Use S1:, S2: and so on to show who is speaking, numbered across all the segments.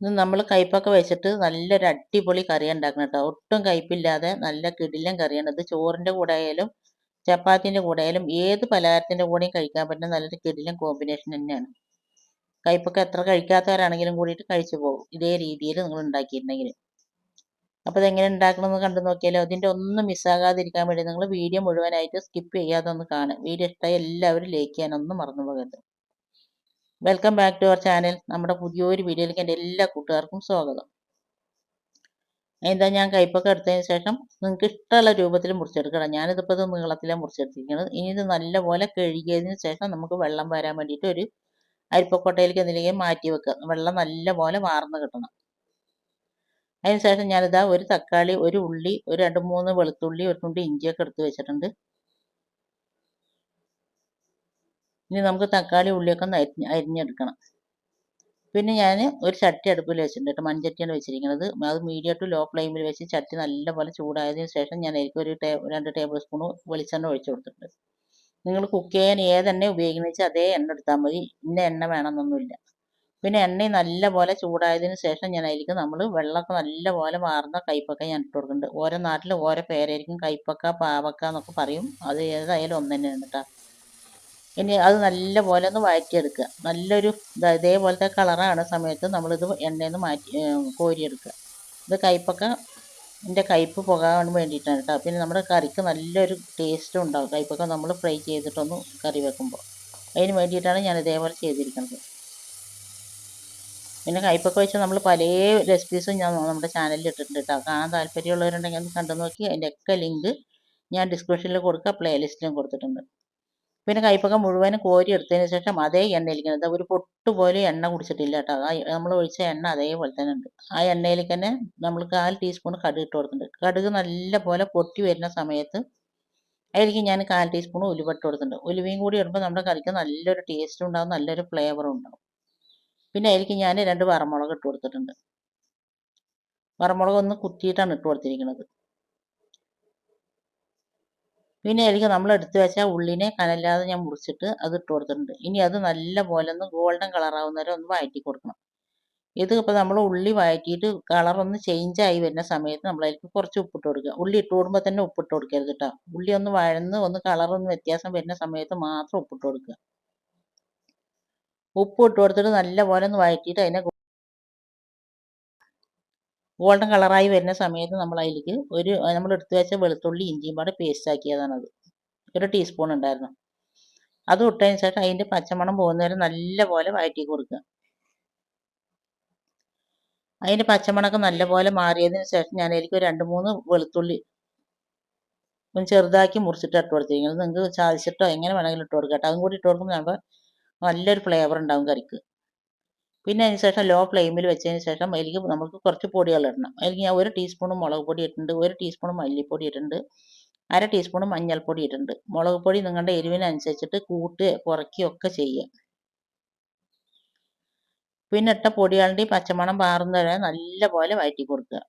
S1: ഇന്ന് നമ്മൾ കയ്പ്പൊക്കെ വെച്ചിട്ട് നല്ലൊരു അടിപൊളി കറി ഉണ്ടാക്കണം കേട്ടോ ഒട്ടും കയ്പില്ലാതെ നല്ല കിടിലൻ കറിയാണ്. ഇത് ചോറിന്റെ കൂടെ ആയാലും ചപ്പാത്തിന്റെ കൂടെ ആയാലും ഏത് പലഹാരത്തിന്റെ കൂടെയും കഴിക്കാൻ പറ്റുന്ന നല്ലൊരു കിടിലൻ കോമ്പിനേഷൻ തന്നെയാണ്. കയ്പ്പൊക്കെ എത്ര കഴിക്കാത്തവരാണെങ്കിലും കൂടിയിട്ട് കഴിച്ചു പോകും. ഇതേ രീതിയിൽ നിങ്ങൾ ഉണ്ടാക്കിയിട്ടുണ്ടെങ്കിൽ അപ്പോൾ ഇതെങ്ങനെ ഉണ്ടാക്കണമെന്ന് കണ്ടു നോക്കിയാലോ അതിന്റെ ഒന്നും മിസ്സാകാതിരിക്കാൻ വേണ്ടി നിങ്ങൾ വീഡിയോ മുഴുവനായിട്ട് സ്കിപ്പ് ചെയ്യാതെ ഒന്ന് കാണുക. വീഡിയോ ഇഷ്ടമായി എല്ലാവരും ലൈക്ക് ചെയ്യാനൊന്നും മറന്നു പോകരുത്. Welcome back to our channel നമ്മുടെ പുതിയൊരു വീഡിയോയിലേക്ക് എന്റെ എല്ലാ കൂട്ടുകാർക്കും സ്വാഗതം. എന്താ ഞാൻ കയ്പൊക്കെ എടുത്തതിന് ശേഷം നിങ്ങൾക്ക് ഇഷ്ടമുള്ള രൂപത്തിൽ മുറിച്ചെടുക്കണം. ഞാനിതിപ്പോൾ ഇത് നീളത്തിലാണ് മുറിച്ചെടുത്തിരിക്കുന്നത്. ഇനി ഇത് നല്ലപോലെ കഴുകിയതിന് ശേഷം നമുക്ക് വെള്ളം വരാൻ വേണ്ടിയിട്ട് ഒരു അരിപ്പക്കോട്ടയിലേക്ക് എന്തെങ്കിലും മാറ്റി വെക്കുക. വെള്ളം നല്ലപോലെ വാർന്ന് കിട്ടണം. അതിന് ശേഷം ഞാനിതാ ഒരു തക്കാളി ഒരു ഉള്ളി ഒരു രണ്ട് മൂന്ന് വെളുത്തുള്ളി ഒരു തുണ്ട് ഇഞ്ചിയൊക്കെ എടുത്ത് വെച്ചിട്ടുണ്ട്. ഇനി നമുക്ക് തക്കാളി ഉള്ളിയൊക്കെ ഒന്ന് അരിഞ്ഞ് അരിഞ്ഞെടുക്കണം. പിന്നെ ഞാൻ ഒരു ചട്ടി അടുപ്പിൽ വെച്ചിട്ടുണ്ട് കേട്ടോ മൺചട്ടിയാണ് വെച്ചിരിക്കുന്നത്. അത് മീഡിയം ടു ലോ ഫ്ലെയിമിൽ വെച്ച് ചട്ടി നല്ലപോലെ ചൂടായതിന് ശേഷം ഞാൻ എനിക്ക് ഒരു ടേ രണ്ട് ടേബിൾ സ്പൂൺ വെളിച്ചെണ്ണ ഒഴിച്ചു കൊടുത്തിട്ടുണ്ട്. നിങ്ങൾ കുക്ക് ചെയ്യാൻ ഏതെണ്ണ ഉപയോഗിക്കുന്നത് വെച്ചാൽ അതേ എണ്ണ എടുത്താൽ മതി. ഇന്ന എണ്ണ വേണമെന്നൊന്നുമില്ല. പിന്നെ എണ്ണ നല്ലപോലെ ചൂടായതിന് ശേഷം ഞാൻ അതിലേക്ക് നമ്മൾ വെള്ളമൊക്കെ നല്ലപോലെ മാറുന്ന കൈപ്പക്ക ഞാൻ ഇട്ട് കൊടുക്കുന്നുണ്ട്. ഓരോ നാട്ടിൽ ഓരോ പേരായിരിക്കും കൈപ്പക്ക പാവക്ക എന്നൊക്കെ പറയും. അത് ഏതായാലും ഒന്ന് തന്നെയാണ് കേട്ടോ. ഇനി അത് നല്ലപോലെ ഒന്ന് വഴറ്റിയെടുക്കുക. നല്ലൊരു ഇതേപോലത്തെ കളറാണ് സമയത്ത് നമ്മളിത് എണ്ണയിൽ നിന്ന് മാറ്റി കോരിയെടുക്കുക. ഇത് കയ്പ്പൊക്കെ ഇതിന്റെ കയ്പ്പ് പോകാൻ വേണ്ടിയിട്ടാണ് കേട്ടോ. പിന്നെ നമ്മുടെ കറിക്ക് നല്ലൊരു ടേസ്റ്റും ഉണ്ടാവും. കയ്പ്പൊക്കെ നമ്മൾ ഫ്രൈ ചെയ്തിട്ടൊന്ന് കറി വെക്കുമ്പോൾ. അതിന് വേണ്ടിയിട്ടാണ് ഞാൻ ഇതേപോലെ ചെയ്തിരിക്കുന്നത്. പിന്നെ കയ്പ്പൊക്കെ വെച്ച് നമ്മൾ പല റെസിപ്പീസും ഞാൻ നമ്മുടെ ചാനലിൽ ഇട്ടിട്ടുണ്ട് കേട്ടോ. കാണാൻ താല്പര്യമുള്ളവരുണ്ടെങ്കിൽ ഒന്ന് കണ്ടു നോക്കി അതിന്റെയൊക്കെ ലിങ്ക് ഞാൻ ഡിസ്ക്രിപ്ഷനിൽ കൊടുക്കുക പ്ലേലിസ്റ്റിലും കൊടുത്തിട്ടുണ്ട്. പിന്നെ കൈപ്പൊക്കെ മുഴുവനും കോരി എടുത്തതിന് ശേഷം അതേ എണ്ണയിലേക്ക് ഒരു പൊട്ട് പോലും എണ്ണ കുടിച്ചിട്ടില്ല കേട്ടോ. ആ നമ്മൾ ഒഴിച്ച എണ്ണ അതേപോലെ തന്നെ ഉണ്ട്. ആ എണ്ണയിലേക്ക് തന്നെ നമ്മൾ കാൽ ടീസ്പൂൺ കടുക് ഇട്ട് കൊടുക്കുന്നുണ്ട് കടുക് നല്ല പോലെ പൊട്ടി വരുന്ന സമയത്ത് അതിലേക്ക് ഞാൻ കാൽ ടീസ്പൂൺ ഉലുവ ഇട്ട് കൊടുക്കുന്നുണ്ട് ഉലുവയും കൂടി ഇടുമ്പോൾ നമ്മുടെ കറിക്ക് നല്ലൊരു ടേസ്റ്റ് ഉണ്ടാകും നല്ലൊരു ഫ്ലേവറും ഉണ്ടാകും പിന്നെ അതിലേക്ക് ഞാൻ രണ്ട് വറമുളക് ഇട്ട് കൊടുത്തിട്ടുണ്ട്. വറമുളക് ഒന്ന് കുത്തിയിട്ടാണ് ഇട്ട് കൊടുത്തിരിക്കുന്നത്. പിന്നെ അതിലേക്ക് നമ്മൾ എടുത്തു വെച്ച ഉള്ളിനെ കനല്ലാതെ ഞാൻ മുറിച്ചിട്ട് അത് ഇട്ട് കൊടുത്തിട്ടുണ്ട്. ഇനി അത് നല്ല പോലെ ഒന്ന് ഗോൾഡൻ കളറാവുന്ന വരെ ഒന്ന് വഴറ്റി കൊടുക്കണം. ഇത് ഇപ്പോൾ നമ്മൾ ഉള്ളി വഴറ്റിയിട്ട് കളറൊന്ന് ചേഞ്ച് ആയി വരുന്ന സമയത്ത് നമ്മൾ അതിലേക്ക് കുറച്ച് ഉപ്പിട്ട് കൊടുക്കുക. ഉള്ളി ഇട്ട് കൊടുക്കുമ്പോൾ തന്നെ ഉപ്പിട്ട് കൊടുക്കരുത് കേട്ടോ. ഉള്ളി ഒന്ന് വഴന്ന് ഒന്ന് കളറൊന്ന് വ്യത്യാസം വരുന്ന സമയത്ത് മാത്രം ഉപ്പിട്ട് കൊടുക്കുക. ഉപ്പ് ഇട്ട് കൊടുത്തിട്ട് നല്ല പോലെ ഒന്ന് വഴറ്റിയിട്ട് അതിനെ ഗോൾഡൻ കളറായി വരുന്ന സമയത്ത് നമ്മൾ അതിലേക്ക് ഒരു നമ്മൾ എടുത്തു വെച്ച വെളുത്തുള്ളി ഇഞ്ചിയും പാടെ പേസ്റ്റ് ആക്കിയതാണത് ഒരു ടീസ്പൂൺ ഉണ്ടായിരുന്നു. അത് ഇട്ടതിന് ശേഷം അതിന്റെ പച്ചമണം പോകുന്നവരെ നല്ലപോലെ വഴറ്റി കൊടുക്കുക. അതിന്റെ പച്ചമണമൊക്കെ നല്ലപോലെ മാറിയതിന് ശേഷം ഞാൻ അതിലേക്ക് രണ്ട് മൂന്ന് വെളുത്തുള്ളി ഒന്ന് ചെറുതാക്കി മുറിച്ചിട്ട് ഇട്ട് കൊടുത്തിരിക്കുന്നത് നിങ്ങൾക്ക് ചാതിച്ചിട്ടോ എങ്ങനെ വേണമെങ്കിലും ഇട്ട് കൊടുക്കാം അതും കൂടി ഇട്ട് കൊടുക്കുമ്പോൾ നല്ലൊരു ഫ്ലേവർ ഉണ്ടാവും കറിക്ക്. പിന്നെ അതിന് ശേഷം ലോ ഫ്ലെയിമിൽ വെച്ചതിന് ശേഷം അതിലേക്ക് നമുക്ക് കുറച്ച് പൊടികൾ ഇടണം. അതിലേക്ക് ഞാൻ ഒരു ടീസ്പൂൺ മുളക് പൊടി ഇട്ടിട്ടുണ്ട് ഒരു ടീസ്പൂൺ മല്ലിപ്പൊടി ഇട്ടിട്ടുണ്ട് അര ടീസ്പൂൺ മഞ്ഞൾപ്പൊടി ഇട്ടിട്ടുണ്ട്. മുളക് പൊടി നിങ്ങളുടെ എരിവിനനുസരിച്ചിട്ട് കൂട്ടുക കുറയ്ക്കുകയൊക്കെ ചെയ്യുക പിന്നെ ഇട്ട പൊടികളുടെ പച്ചമണം മാറുന്നവരെ നല്ലപോലെ വഴറ്റി കൊടുക്കുക.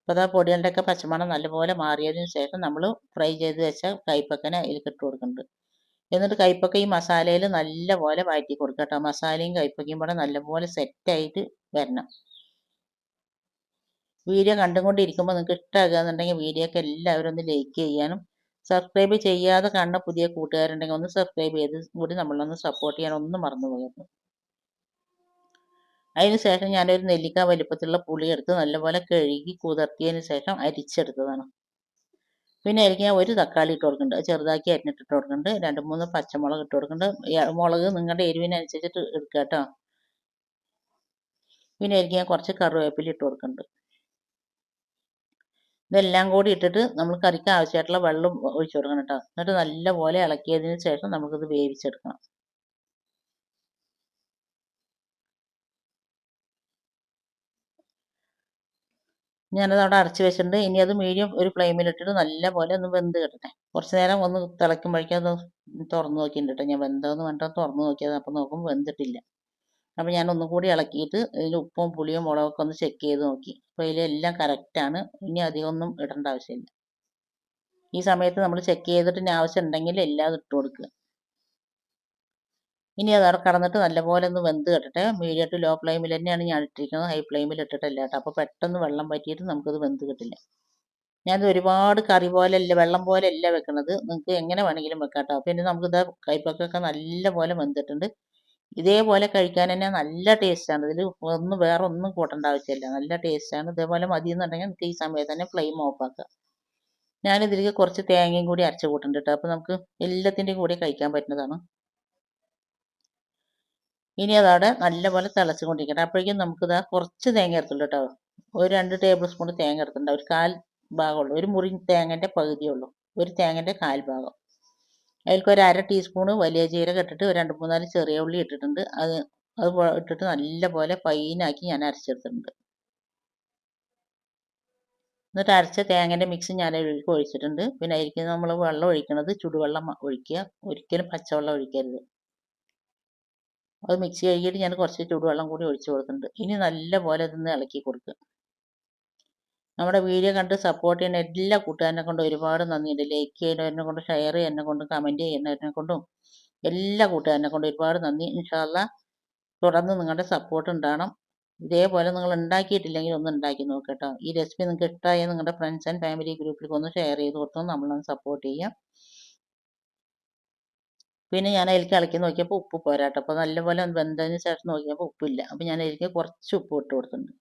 S1: അപ്പോൾ അതാ പൊടികളുടെയൊക്കെ പച്ചമണം നല്ലപോലെ മാറിയതിന് ശേഷം നമ്മൾ ഫ്രൈ ചെയ്ത് വെച്ച കൈപ്പക്കനെ അതിലേക്ക് ഇട്ട് കൊടുക്കുന്നുണ്ട്. എന്നിട്ട് കൈപ്പൊക്കെ ഈ മസാലയിൽ നല്ലപോലെ വഴറ്റി കൊടുക്കുക കേട്ടോ. മസാലയും കയ്പ്പക്കയും കൂടെ നല്ലപോലെ സെറ്റായിട്ട് വരണം. വീഡിയോ കണ്ടുകൊണ്ടിരിക്കുമ്പോൾ നിങ്ങൾക്ക് ഇഷ്ടമാകുകയെന്നുണ്ടെങ്കിൽ വീഡിയോക്ക് എല്ലാവരും ഒന്ന് ലൈക്ക് ചെയ്യാനും സബ്സ്ക്രൈബ് ചെയ്യാതെ കാണുന്ന പുതിയ കൂട്ടുകാരുണ്ടെങ്കിൽ ഒന്ന് സബ്സ്ക്രൈബ് ചെയ്ത് കൂടി നമ്മളൊന്ന് സപ്പോർട്ട് ചെയ്യാൻ ഒന്നും മറന്നു പോകരുത്. അതിന് ശേഷം ഞാനൊരു നെല്ലിക്ക വലിപ്പത്തിലുള്ള പുളി എടുത്ത് നല്ലപോലെ കഴുകി കുതിർത്തിയതിന് ശേഷം അരിച്ചെടുത്തതാണ്. പിന്നെ എനിക്ക് ഞാൻ ഒരു തക്കാളി ഇട്ട് കൊടുക്കുന്നുണ്ട്. ചെറുതാക്കി അരിഞ്ഞിട്ട് ഇട്ട് കൊടുക്കുന്നുണ്ട്. രണ്ട് മൂന്ന് പച്ചമുളക് ഇട്ട് കൊടുക്കുന്നുണ്ട്. മുളക് നിങ്ങളുടെ എരിവിനനുസരിച്ചിട്ട് എടുക്കുക കേട്ടോ. പിന്നെ എനിക്ക് ഞാൻ കുറച്ച് കറിവേപ്പില ഇട്ട് കൊടുക്കുന്നുണ്ട്. ഇതെല്ലാം കൂടി ഇട്ടിട്ട് നമ്മൾ കറിക്ക് ആവശ്യമായിട്ടുള്ള വെള്ളം ഒഴിച്ചു കൊടുക്കണം കേട്ടോ. എന്നിട്ട് നല്ലപോലെ ഇളക്കിയതിന് ശേഷം നമുക്കിത് വേവിച്ചെടുക്കണം. ഞാനത് അവിടെ അടച്ചു വെച്ചിട്ടുണ്ട്. ഇനി അത് മീഡിയം ഒരു ഫ്ലെയിമിലിട്ടിട്ട് നല്ലപോലെ ഒന്ന് വെന്ത് കിട്ടട്ടെ. കുറച്ച് നേരം ഒന്ന് തിളയ്ക്കുമ്പോഴേക്കും അത് തുറന്ന് നോക്കിയിട്ടുണ്ട് കേട്ടോ ഞാൻ വെന്തോന്ന് വേണ്ട തുറന്ന് നോക്കിയത്. അപ്പം നോക്കുമ്പോൾ വെന്തിട്ടില്ല. അപ്പോൾ ഞാൻ ഒന്നും കൂടി ഇളക്കിയിട്ട് ഇതിൽ ഉപ്പും പുളിയും മുളകൊക്കെ ഒന്ന് ചെക്ക് ചെയ്ത് നോക്കി. അപ്പോൾ ഇതിലെല്ലാം കറക്റ്റാണ് ഇനി അധികമൊന്നും ഇടേണ്ട ആവശ്യമില്ല. ഈ സമയത്ത് നമ്മൾ ചെക്ക് ചെയ്തിട്ട് ആവശ്യം ഉണ്ടെങ്കിൽ എല്ലാം ഇട്ട് കൊടുക്കുക. ഇനി അത് കടന്നിട്ട് നല്ലപോലെ ഒന്ന് വെന്ത് കെട്ടട്ടെ. മീഡിയം ടു ലോ ഫ്ലെയിമിൽ തന്നെയാണ് ഞാൻ ഇട്ടിരിക്കുന്നത്. ഹൈ ഫ്ലെയിമിൽ ഇട്ടിട്ടില്ല കേട്ടോ. അപ്പോൾ പെട്ടെന്ന് വെള്ളം പറ്റിയിട്ട് നമുക്കത് വെന്ത് കിട്ടില്ല. ഞാനത് ഒരുപാട് കറി പോലെ അല്ല വെള്ളം പോലെ അല്ല വെക്കണത്. നിങ്ങൾക്ക് എങ്ങനെ വേണമെങ്കിലും വെക്കാം കേട്ടോ. നമുക്ക് നമുക്കിത് കൈപ്പക്കൊക്കെ നല്ല പോലെ വെന്തിട്ടുണ്ട്. ഇതേപോലെ കഴിക്കാൻ തന്നെ നല്ല ടേസ്റ്റാണ് ഇതിൽ ഒന്നും വേറെ ഒന്നും കൂട്ടേണ്ട ആവശ്യമില്ല. നല്ല ടേസ്റ്റാണ് ഇതേപോലെ മതി എന്നുണ്ടെങ്കിൽ നമുക്ക് ഈ സമയത്ത് തന്നെ ഫ്ലെയിം ഓഫ് ആക്കുക ഞാനിതിലേക്ക് കുറച്ച് തേങ്ങയും കൂടി അരച്ച് കൂട്ടുന്നുണ്ട് കേട്ടോ. അപ്പോൾ നമുക്ക് എല്ലാത്തിന്റെയും കൂടി കഴിക്കാൻ പറ്റുന്നതാണ്. ഇനി അതവിടെ നല്ലപോലെ തിളച്ചുകൊണ്ടിരിക്കണം. അപ്പോഴേക്കും നമുക്കിത് കുറച്ച് തേങ്ങ എടുത്തുള്ളൂ കേട്ടോ. ഒരു രണ്ട് ടേബിൾ സ്പൂൺ തേങ്ങ എടുത്തിട്ടുണ്ട് ഒരു കാൽ ഭാഗമുള്ളൂ. ഒരു മുറി തേങ്ങന്റെ പകുതിയേ ഉള്ളൂ. ഒരു തേങ്ങന്റെ കാൽ ഭാഗം. അതിലേക്ക് ഒരു അര ടീസ്പൂണ് വലിയ ജീരകം ഇട്ടിട്ട് ഒരു രണ്ട് മൂന്നാൽ ചെറിയ ഉള്ളി ഇട്ടിട്ടുണ്ട്. അത് അത് ഇട്ടിട്ട് നല്ലപോലെ ഫൈനാക്കി ഞാൻ അരച്ചെടുത്തിട്ടുണ്ട്. എന്നിട്ട് അരച്ച തേങ്ങന്റെ മിക്സ് ഞാൻ അതിലേക്ക് ഒഴിച്ചിട്ടുണ്ട്. പിന്നെ അതിലേക്ക് നമ്മൾ വെള്ളം ഒഴിക്കണത് ചുടുവെള്ളം ഒഴിക്കുക. ഒരിക്കലും പച്ചവെള്ളം ഒഴിക്കരുത്. അത് മിക്സ് കഴുകിയിട്ട് ഞാൻ കുറച്ച് ചൂടുവെള്ളം കൂടി ഒഴിച്ച് കൊടുക്കുന്നുണ്ട് ഇനി നല്ലപോലെ ഇതൊന്ന് ഇളക്കി കൊടുക്കുക. നമ്മുടെ വീഡിയോ കണ്ട് സപ്പോർട്ട് ചെയ്യുന്ന എല്ലാ കൂട്ടുകാരനെ കൊണ്ടും ഒരുപാട് നന്ദിയുണ്ട്. ലൈക്ക് ചെയ്യുന്നവരെ കൊണ്ടും ഷെയർ ചെയ്യുന്നതിനെ കൊണ്ടും കമന്റ് ചെയ്യുന്നവരെ കൊണ്ടും എല്ലാ കൂട്ടുകാരനെ കൊണ്ടും ഒരുപാട് നന്ദി. ഇൻഷാല്ല തുടർന്ന് നിങ്ങളുടെ സപ്പോർട്ട് ഉണ്ടാകണം ഇതേപോലെ നിങ്ങൾ ഉണ്ടാക്കിയിട്ടില്ലെങ്കിൽ ഒന്ന് ഉണ്ടാക്കി നോക്കട്ടോ ഈ റെസിപ്പി നിങ്ങൾക്ക് ഇഷ്ടമായ നിങ്ങളുടെ ഫ്രണ്ട്സ് ആൻഡ് ഫാമിലി ഗ്രൂപ്പിലേക്ക് ഒന്ന് ഷെയർ ചെയ്ത് കൊടുത്തു നമ്മളൊന്ന് സപ്പോർട്ട് ചെയ്യാം. പിന്നെ ഞാൻ അതിലേക്ക് ഇളക്കി നോക്കിയപ്പോൾ ഉപ്പ് പോരാട്ടോ. അപ്പോൾ നല്ലപോലെ വെന്തതിന് ശേഷം നോക്കിയപ്പോൾ ഉപ്പില്ല. അപ്പോൾ ഞാൻ അതിലേക്ക് കുറച്ച് ഉപ്പ് ഇട്ട് കൊടുത്തിട്ടുണ്ട്.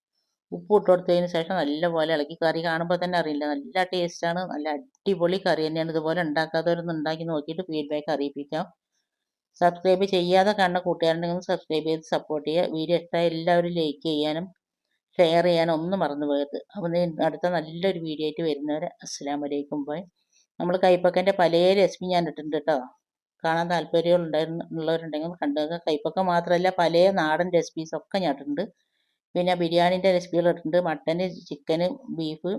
S1: ഉപ്പ് ഇട്ട് കൊടുത്തതിന് ശേഷം നല്ലപോലെ ഇളക്കി. കറി കാണുമ്പോൾ തന്നെ അറിയില്ല. നല്ല ടേസ്റ്റാണ് നല്ല അടിപൊളി കറി തന്നെയാണ്. ഇതുപോലെ ഉണ്ടാക്കാത്തവരൊന്ന് ഉണ്ടാക്കി നോക്കിയിട്ട് ഫീഡ്ബാക്ക് അറിയിപ്പിക്കാം. സബ്സ്ക്രൈബ് ചെയ്യാതെ കാണുന്ന കൂട്ടുകാരുണ്ടെങ്കിൽ സബ്സ്ക്രൈബ് ചെയ്ത് സപ്പോർട്ട് ചെയ്യുക. വീഡിയോ ഇഷ്ടമായ എല്ലാവരും ലൈക്ക് ചെയ്യാനും ഷെയർ ചെയ്യാനും ഒന്നും മറന്നു പോയത് അപ്പോൾ അടുത്ത നല്ലൊരു വീഡിയോ ആയിട്ട് വരുന്നവരെ. അസ്സാം വലൈക്കും ബൈ നമ്മൾ കൈപ്പക്കന്റെ പല റെസിപ്പി ഞാൻ ഇട്ടിട്ടുണ്ട് കേട്ടോ. കാണാൻ താല്പര്യം ഉള്ളവരുണ്ടെങ്കിൽ കണ്ടത് കൈപ്പൊക്കെ മാത്രമല്ല പല നാടൻ റെസിപ്പീസ് ഒക്കെ ഞാൻ ഇട്ടിട്ടുണ്ട് പിന്നെ ബിരിയാണീന്റെ റെസിപ്പികൾ ഇട്ടിട്ടുണ്ട് mutton chicken beef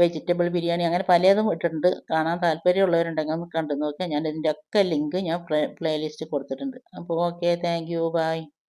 S1: vegetable biryani അങ്ങനെ പലതും ഇട്ടിട്ടുണ്ട്. കാണാൻ താല്പര്യമുള്ളവരുണ്ടെങ്കിൽ ഒന്ന് കണ്ടു നോക്കുക ഞാൻ ഇതിന്റെ ഒക്കെ ലിങ്ക് ഞാൻ പ്ലേ പ്ലേലിസ്റ്റ് കൊടുത്തിട്ടുണ്ട്. അപ്പോൾ ഓക്കെ താങ്ക് യു ബൈ